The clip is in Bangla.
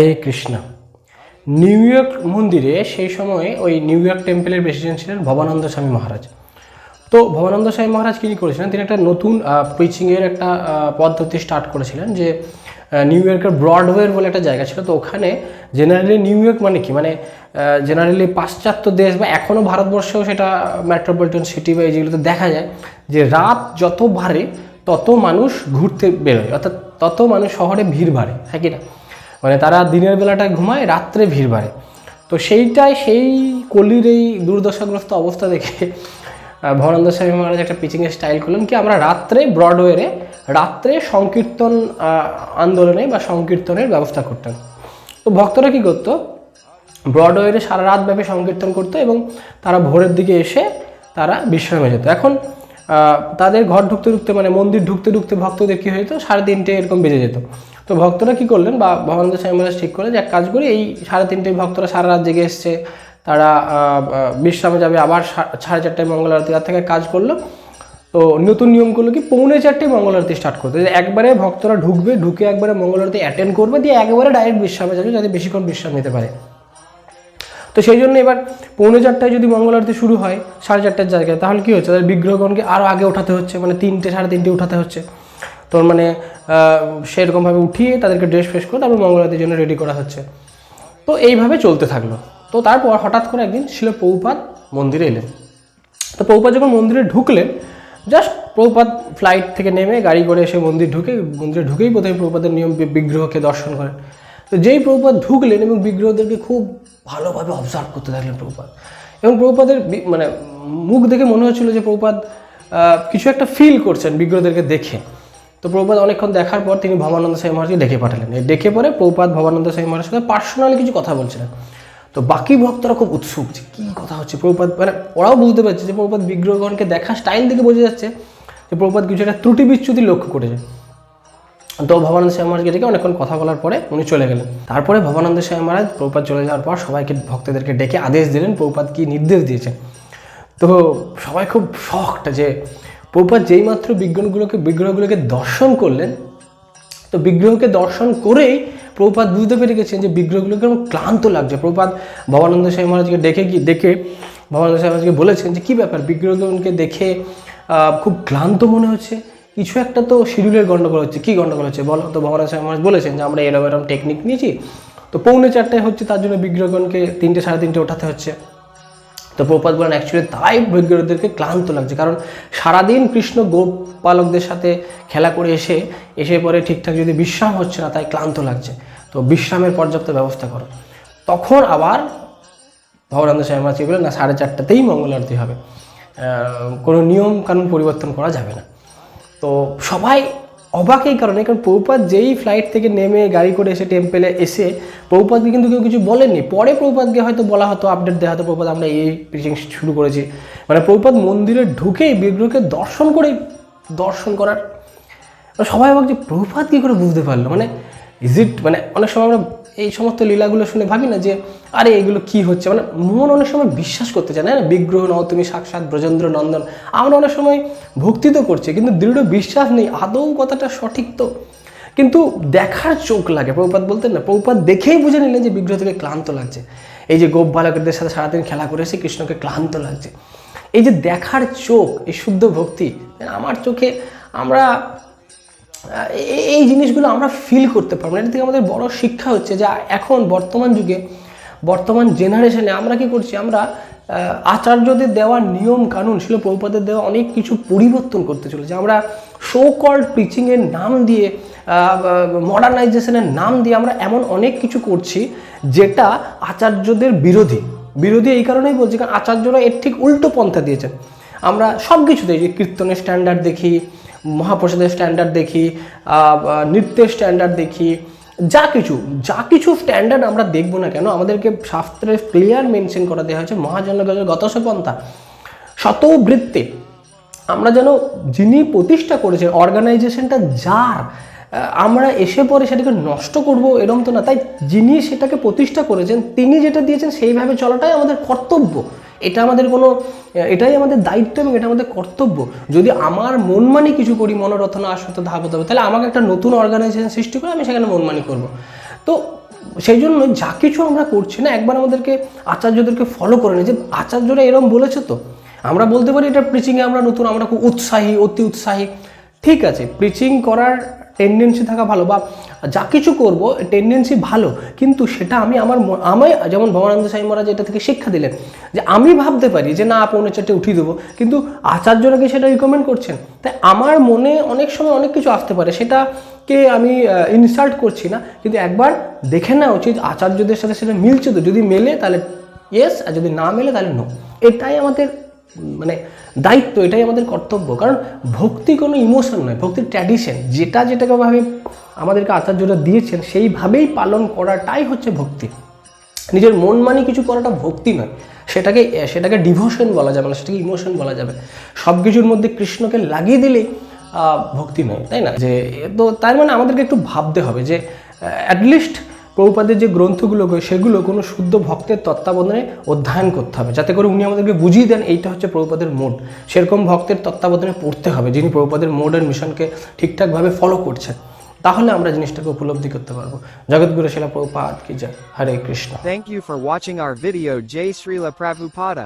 হরে কৃষ্ণ। নিউ ইয়র্ক মন্দিরে সেই সময় ওই নিউ ইয়র্ক টেম্পলের প্রেসিডেন্ট ছিলেন ভবানন্দ স্বামী মহারাজ। তো ভবানন্দ স্বামী মহারাজ কী করেছিলেন? তিনি একটা নতুন প্রিচিংয়ের একটা পদ্ধতি স্টার্ট করেছিলেন যে নিউ ইয়র্কের ব্রডওয়ের বলে একটা জায়গা ছিল। তো ওখানে জেনারেলি নিউ ইয়র্ক মানে কি? মানে জেনারেলি পাশ্চাত্য দেশ বা এখনও ভারতবর্ষেও সেটা মেট্রোপলিটন সিটি বা যেগুলোতে দেখা যায় যে, রাত যত বাড়ে, তত মানুষ ঘুরতে বেরোয়। অর্থাৎ তত মানুষ শহরে ভিড় বাড়ে হ্যাঁ কি না? মানে তারা দিনের বেলাটা ঘুমায়, রাত্রে ভিড় বাড়ে। তো সেইটাই সেই কলির এই দুর্দশাগ্রস্ত অবস্থা দেখে ভবানন্দ স্বামী মহারাজ একটা পিচিংয়ের স্টাইল করলেন কি, আমরা রাত্রে ব্রডওয়েরে রাত্রে সংকীর্তন আন্দোলনে বা সংকীর্তনের ব্যবস্থা করতেন তো ভক্তরা কি করতো? ব্রডওয়েরে সারা রাত ব্যাপী সংকীর্তন করতো এবং তারা ভোরের দিকে এসে তারা বিশ্রামে যেত। এখন তাদের ঘর ঢুকতে ঢুকতে মানে মন্দির ঢুকতে ঢুকতে ভক্তদের কী হতো সাড়ে তিনটে এরকম বেজে যেত। তো ভক্তরা কী করলেন? বা ভবানন্দ স্বামী মহারাজ ঠিক করলেন যে এক কাজ করি, এই সাড়ে তিনটে ভক্তরা সারা রাত জেগে এসছে। তারা বিশ্রামে যাবে, আবার সাড়ে চারটায় মঙ্গল আরতি, রাত থেকে কাজ করল। তো নতুন নিয়ম করল কি পৌনে চারটে মঙ্গল আরতি স্টার্ট করতে। একবারে ভক্তরা ঢুকবে, ঢুকে একবারে মঙ্গল আরতি অ্যাটেন্ড করবে, দিয়ে একবারে ডাইরেক্ট বিশ্রামে যাবে, যাতে বেশিক্ষণ বিশ্রাম নিতে পারে। তো সেই জন্য এবার পৌনে চারটায় যদি মঙ্গল আরতি শুরু হয়, সাড়ে চারটার জায়গায়, তাহলে কী হচ্ছে? তাদের বিগ্রহগণকে আরও আগে ওঠাতে হচ্ছে মানে তিনটে, সাড়ে তিনটে উঠাতে হচ্ছে। তো মানে সেরকমভাবে উঠিয়ে তাদেরকে ড্রেস ফ্রেশ করে তারপর মঙ্গল আরতির জন্য রেডি করা হচ্ছে। তো এইভাবে চলতে থাকল। তো তারপর হঠাৎ করে একদিন শিল পৌপাত মন্দিরে এলেন। তো প্রভুপাত যখন মন্দিরে ঢুকলেন জাস্ট প্রভুপাত ফ্লাইট থেকে নেমে গাড়ি করে এসে মন্দির ঢুকে, মন্দিরে ঢুকেই প্রথমে প্রভুপাতের নিয়ম বিগ্রহকে দর্শন করেন। তো যেই প্রভুপাত ঢুকলেন এবং বিগ্রহদেরকে খুব ভালোভাবে অবজার্ভ করতে থাকলেন প্রভুপাত এবং প্রভুপাদের বি- মানে মুখ দেখে মনে হচ্ছিল যে প্রভুপাত কিছু একটা ফিল করছেন বিগ্রহদেরকে দেখে। তো প্রভুপাত অনেকক্ষণ দেখার পর তিনি ভবানন্দ সাই মহারাজকে ডেকে পাঠালেন। ডেকে পরে প্রভুপাত ভবানন্দ সাই মহারাজের সাথে পার্সোনালি কিছু কথা বলছিলেন। তো বাকি ভক্তরা খুব উৎসুক যে কী কথা হচ্ছে? প্রভুপাত মানে ওরাও বুঝতে পারছে যে প্রভুপাত বিগ্রহগণকে দেখা স্টাইল থেকে বোঝা যাচ্ছে যে প্রভুপাত কিছু একটা ত্রুটি বিচ্যুতি লক্ষ্য করেছে। তো ভবানন্দ স্বামী মহারাজকে ডেকে অনেকক্ষণ কথা বলার পরে উনি চলে গেলেন। তারপরে ভবানন্দ স্বামী মহারাজ প্রভুপাত চলে যাওয়ার পর সবাইকে ভক্তদেরকে ডেকে আদেশ দিলেন প্রভুপাত কী নির্দেশ দিয়েছেন। তো সবাই খুব শখটা যে প্রভুপাত যেইমাত্র বিজ্ঞানগুলোকে বিগ্রহগুলোকে দর্শন করলেন, তো বিগ্রহকে দর্শন করেই প্রভুপাত বুঝতে পেরে গেছেন যে বিগ্রহগুলো কেমন ক্লান্ত লাগছে। প্রভুপাত ভবানন্দ স্বামী মহারাজকে দেখে কি দেখে ভবানন্দ স্বামী মহারাজকে বলেছেন যে, কী ব্যাপার? বিগ্রহগুলোকে দেখে খুব ক্লান্ত মনে হচ্ছে? কিছু একটা তো শিডিউলের গণ্ডগোল হচ্ছে। কী গণ্ডগোল হচ্ছে? বলো তো। ভবানন্দ স্বামী মহারাজ বলেছেন যে, আমরা এরম এরম টেকনিক নিয়েছি। তো পৌনে চারটায় হচ্ছে, তার জন্য বিগ্রহগণকে তিনটে, সাড়ে তিনটে ওঠাতে হচ্ছে। তো প্রপাত বলেন অ্যাকচুয়ালি তাই বিগ্রহদেরকে ক্লান্ত লাগছে। কারণ সারাদিন কৃষ্ণ গোপালকদের সাথে খেলা করে এসে এসে পরে ঠিকঠাক যদি বিশ্রাম হচ্ছে না, তাই ক্লান্ত লাগছে। তো বিশ্রামের পর্যাপ্ত ব্যবস্থা করো। তখন আবার মহারাজ কি বললেন না, সাড়ে চারটাতেই মঙ্গল আরতি হবে। কোনো নিয়ম কানুন পরিবর্তন করা যাবে না। তো সবাই অবাক এই কারণে, কারণ প্রভুপাত যেই ফ্লাইট থেকে নেমে গাড়ি করে এসে টেম্পেলে এসে প্রভুপাতকে কিন্তু কেউ কিছু বলেননি। পরে প্রভুপাতকে হয়তো বলা হতো আপডেট দেওয়া হতো প্রভুপাত আমরা এই প্রিচিং শুরু করেছি। মানে প্রভুপাত মন্দিরে ঢুকেই বিগ্রহকে দর্শন করে দর্শন করার। সবাই যে প্রভুপাত কী করে বুঝতে পারল? মানে ইজ ইট মানে অনেক সময় আমরা এই সমস্ত লীলাগুলো শুনে ভাবি না যে, আরে এগুলো কি হচ্ছে? মানে মন অনেক সময় বিশ্বাস করতে চায় না বিগ্রহ নও, তুমি সাক্ষাৎ ব্রজেন্দ্র নন্দন। আমরা অনেক সময় ভক্তি তো করছি, কিন্তু দৃঢ় বিশ্বাস নেই, আদৌ কথাটা সঠিক তো? কিন্তু দেখার চোখ লাগে প্রভুপাত বলতেন না? প্রভুপাত দেখেই বুঝে নিলেন যে বিগ্রহ থেকে ক্লান্ত লাগছে। এই যে গোপ বালকদের সাথে সারাদিন খেলা করে এসে কৃষ্ণকে ক্লান্ত লাগছে। এই যে দেখার চোখ, এই শুদ্ধ ভক্তি, আমার চোখে আমরা এই- জিনিসগুলো আমরা ফিল করতে পারব না। এটা থেকে আমাদের বড় শিক্ষা হচ্ছে যে, এখন বর্তমান যুগে, বর্তমান জেনারেশনে আমরা কি করছি? আমরা আচার্যদের দেওয়া নিয়ম কানুন ছিল প্রভুপাদের দেওয়া অনেক কিছু পরিবর্তন করতে চলেছে। আমরা শো কল্ড টিচিংয়ের নাম দিয়ে মডার্নাইজেশনের নাম দিয়ে আমরা এমন অনেক কিছু করছি যেটা আচার্যদের বিরোধী। বিরোধী এই কারণেই বলছি, কারণ আচার্যরা এর ঠিক উল্টো পন্থা দিয়েছেন। আমরা সব কিছুতে যে কীর্তনের স্ট্যান্ডার্ড দেখি মহাপ্রসাদের স্ট্যান্ডার্ড দেখি নৃত্যের স্ট্যান্ডার্ড দেখি, যা কিছু যা কিছু স্ট্যান্ডার্ড আমরা দেখব না কেন, আমাদেরকে শাস্ত্রে ক্লিয়ার মেনশন করা দেওয়া হয়েছে মহাজন গতসপন্থা শত বৃত্তে আমরা যেন যিনি প্রতিষ্ঠা করেছেন অর্গানাইজেশনটা যার আমরা এসে পরে সেটাকে নষ্ট করব এরকম তো না। তাই যিনি সেটাকে প্রতিষ্ঠা করেছেন, তিনি যেটা দিয়েছেন সেইভাবে চলাটাই আমাদের কর্তব্য। এটা আমাদের কোনো এটাই আমাদের দায়িত্ব এবং এটা আমাদের কর্তব্য। যদি আমার মনমানি কিছু করি মনোরথনা আসত ধাবত হবে তাহলে আমাকে একটা নতুন অর্গানাইজেশন সৃষ্টি করে আমি সেখানে মনমানি করব। তো সেই জন্য যা কিছু আমরা করছি না, একবার আমাদেরকে আচার্যদেরকে ফলো করে নিই যে, আচার্যরা এরম বলেছে তো। আমরা বলতে পারি এটা প্রিচিংয়ে আমরা নতুন, আমরা খুব উৎসাহী, অতি উৎসাহী। ঠিক আছে প্রিচিং করার টেন্ডেন্সি থাকা ভালো বা যা কিছু করব টেন্ডেন্সি ভালো। কিন্তু সেটা আমি আমার ম- আমায়, যেমন ভবানন্দ সাই মহারাজ এটা থেকে শিক্ষা দিলেন যে আমি ভাবতে পারি যে না পৌনে চারটে উঠিয়ে দেবো। কিন্তু আচার্যরা কি সেটা রিকমেন্ড করছেন? তাই আমার মনে অনেক সময় অনেক কিছু আসতে পারে, সেটাকে আমি ইনসাল্ট করছি না। কিন্তু একবার দেখে নেওয়া উচিত, আচার্যদের সাথে সেটা মিলছে তো। যদি মেলে তাহলে ইয়েস আর যদি না মেলে তাহলে নো এটাই আমাদের মানে দায়িত্ব, এটাই আমাদের কর্তব্য। কারণ ভক্তি কোনো ইমোশন নয়, ভক্তির ট্র্যাডিশন যেটা যেটাকে ভাবে আমাদেরকে আচার্যরা দিয়েছেন, সেইভাবেই পালন করাটাই হচ্ছে ভক্তি। নিজের মন মানি কিছু করাটা ভক্তি নয়। সেটাকে সেটাকে ডিভোশন বলা যাবে না, সেটাকে ইমোশন বলা যাবে। সব কিছুর মধ্যে কৃষ্ণকে লাগিয়ে দিলেই ভক্তি নয়, তাই না? যে, তো তার মানে আমাদেরকে একটু ভাবতে হবে যে অ্যাটলিস্ট প্রভুপাদের যে গ্রন্থগুলো সেগুলো কোনো শুদ্ধ ভক্তের তত্ত্বাবধানে অধ্যয়ন করতে হবে। যাতে করে উনি আমাদেরকে বুঝিয়ে দেন এইটা হচ্ছে প্রভুপাদের মোড। সেরকম ভক্তের তত্ত্বাবধানে পড়তে হবে, যিনি প্রভুপাদের মোড অ্যান্ড মিশনকে ঠিকঠাকভাবে ফলো করছেন। তাহলে আমরা জিনিসটাকে উপলব্ধি করতে পারব। জগৎগুরু শিলা প্রভুপাদ কি জয়। Hare Krishna. Thank you for watching our video Joy Srila Prabhupada.